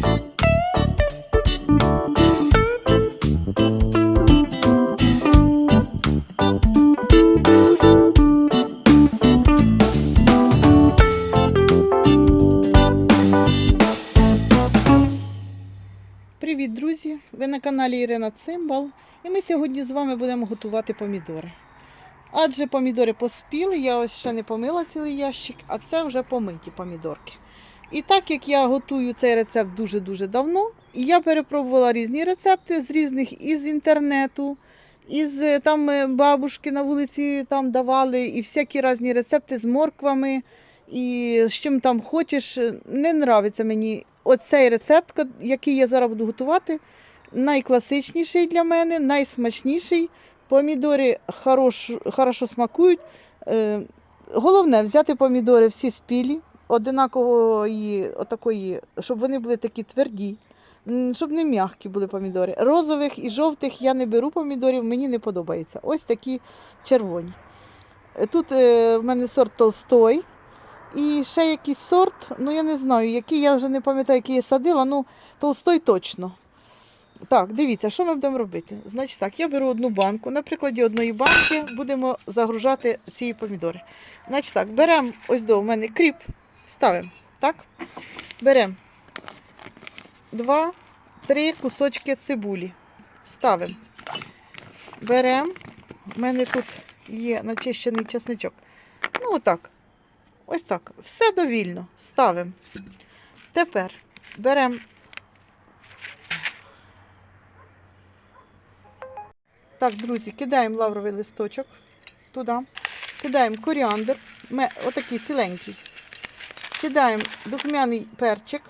Привіт, друзі! Ви на каналі Ірина Цимбал. І ми сьогодні з вами будемо готувати помідори. Адже помідори поспіли, я ось ще не помила цілий ящик, а це вже помиті помідорки. І так як я готую цей рецепт дуже-дуже давно, я перепробувала різні рецепти з різних із інтернету, із е, там е, бабушки на вулиці там давали, і всякі різні рецепти з морквами, і з чим там хочеш. Не нравиться мені оцей рецепт, який я зараз буду готувати, найкласичніший для мене, найсмачніший. Помідори хорош, хорошо смакують. Е, головне взяти помідори всі спілі, одинакової, отакої, щоб вони були такі тверді, щоб не м'які були помідори. Розових і жовтих я не беру помідорів, мені не подобається. Ось такі червоні. Е, Тут е, в мене сорт Толстой. І ще якийсь сорт, ну я не знаю, який, я вже не пам'ятаю, який я садила, ну толстой точно. Так, дивіться, що ми будемо робити. Значить так, я беру одну банку. На прикладі одної банки будемо загружати ці помідори. Значить так, беремо ось до мене кріп, ставимо. Так? Беремо два-три кусочки цибулі. Ставимо. Беремо. У мене тут є начищений чесничок. Ну, отак. Ось так. Все довільно. Ставимо. Тепер беремо. Так, друзі, кидаємо лавровий листочок туди. Кидаємо коріандр. Отакий ціленький. Кидаємо духмяний перчик.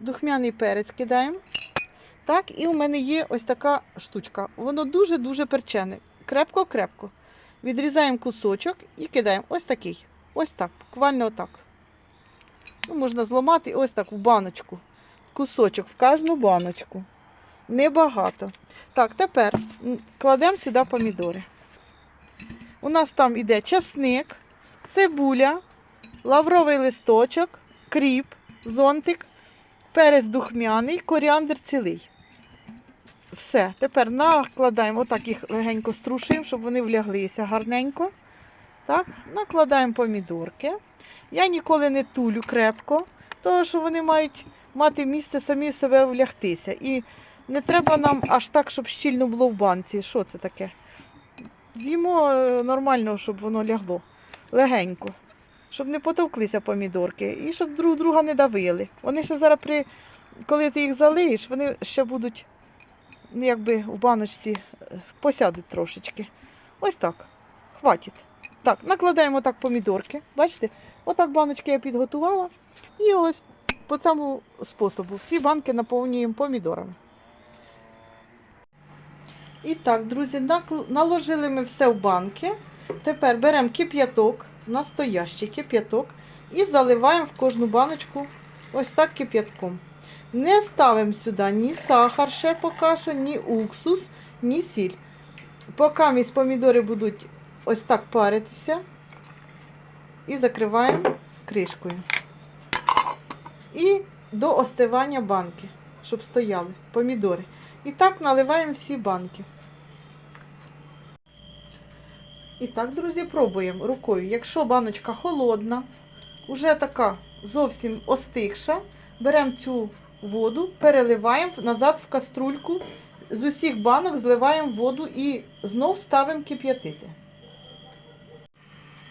Духмяний перець кидаємо. Так, і у мене є ось така штучка. Воно дуже-дуже перчене. Крепко-крепко. Відрізаємо кусочок і кидаємо ось такий. Ось так, буквально отак. Ну, можна зламати ось так в баночку. Кусочок в кожну баночку. Небагато. Так, тепер кладемо сюди помідори. У нас там іде часник, цибуля, лавровий листочок, кріп, зонтик, перець духмяний, коріандр цілий. Все, тепер накладаємо, отак їх легенько струшуємо, щоб вони вляглися гарненько. Так, накладаємо помідорки. Я ніколи не тулю крепко, тому що вони мають мати місце самі в себе влягтися. І не треба нам аж так, щоб щільно було в банці. Що це таке? З'їмо е, нормально, щоб воно лягло. Легенько. Щоб не потовклися помідорки і щоб друг друга не давили. Вони ще зараз, при... коли ти їх залиєш, вони ще будуть ну, якби в баночці е, посядуть трошечки. Ось так. Хватить. Так, накладаємо так помідорки. Бачите? Отак баночки я підготувала. І ось по цьому способу всі банки наповнюємо помідорами. І так, друзі, наложили ми все в банки. Тепер беремо кип'яток, настоящий кип'яток, і заливаємо в кожну баночку ось так кип'ятком. Не ставимо сюди ні сахар, ще поки що, ні уксус, ні сіль. Поки місь помідори будуть ось так паритися і закриваємо кришкою. І до остивання банки, щоб стояли помідори. І так наливаємо всі банки. І так, друзі, пробуємо рукою. Якщо баночка холодна, вже така зовсім остигша, беремо цю воду, переливаємо назад в каструльку, з усіх банок зливаємо воду і знов ставимо кип'ятити.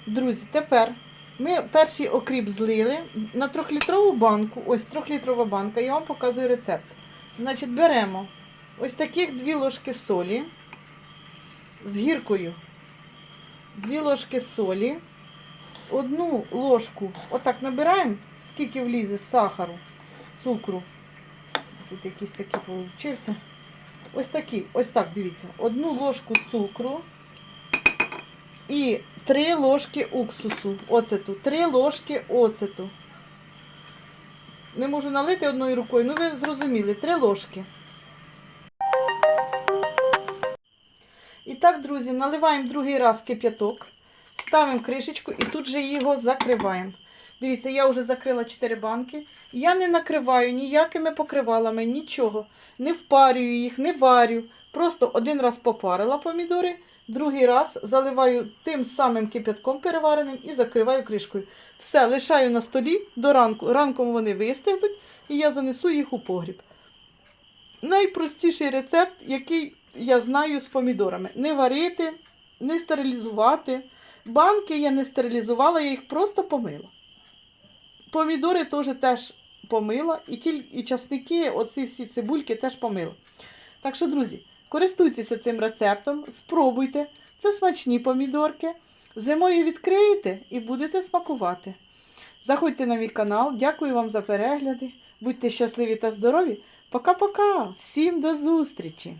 Друзі, тепер ми перший окріп злили на трьохлітрову банку, ось трьохлітрова банка, я вам показую рецепт. Значить, беремо ось таких дві ложки солі з гіркою. Дві ложки солі, одну ложку, отак набираємо, скільки влізе сахару, цукру. Тут якийсь такий получився. Ось такий, ось так, дивіться. Одну ложку цукру і три ложки уксусу. Оцету. Три ложки оцету. Не можу налити одною рукою, ну ви зрозуміли, три ложки. І так, друзі, наливаємо другий раз кип'яток, ставимо кришечку і тут же його закриваємо. Дивіться, я вже закрила 4 банки. Я не накриваю ніякими покривалами, нічого. Не впарюю їх, не варю. Просто один раз попарила помідори, другий раз заливаю тим самим кипятком перевареним і закриваю кришкою. Все, лишаю на столі до ранку. Ранком вони вистигнуть і я занесу їх у погріб. Найпростіший рецепт, який я знаю з помідорами. Не варити, не стерилізувати. Банки я не стерилізувала, я їх просто помила. Помідори теж теж помила, і, кіль... і часники, оці всі цибульки теж помила. Так що, друзі, користуйтеся цим рецептом, спробуйте. Це смачні помідорки. Зимою відкриєте і будете смакувати. Заходьте на мій канал. Дякую вам за перегляди. Будьте щасливі та здорові. Пока-пока! Всім до зустрічі!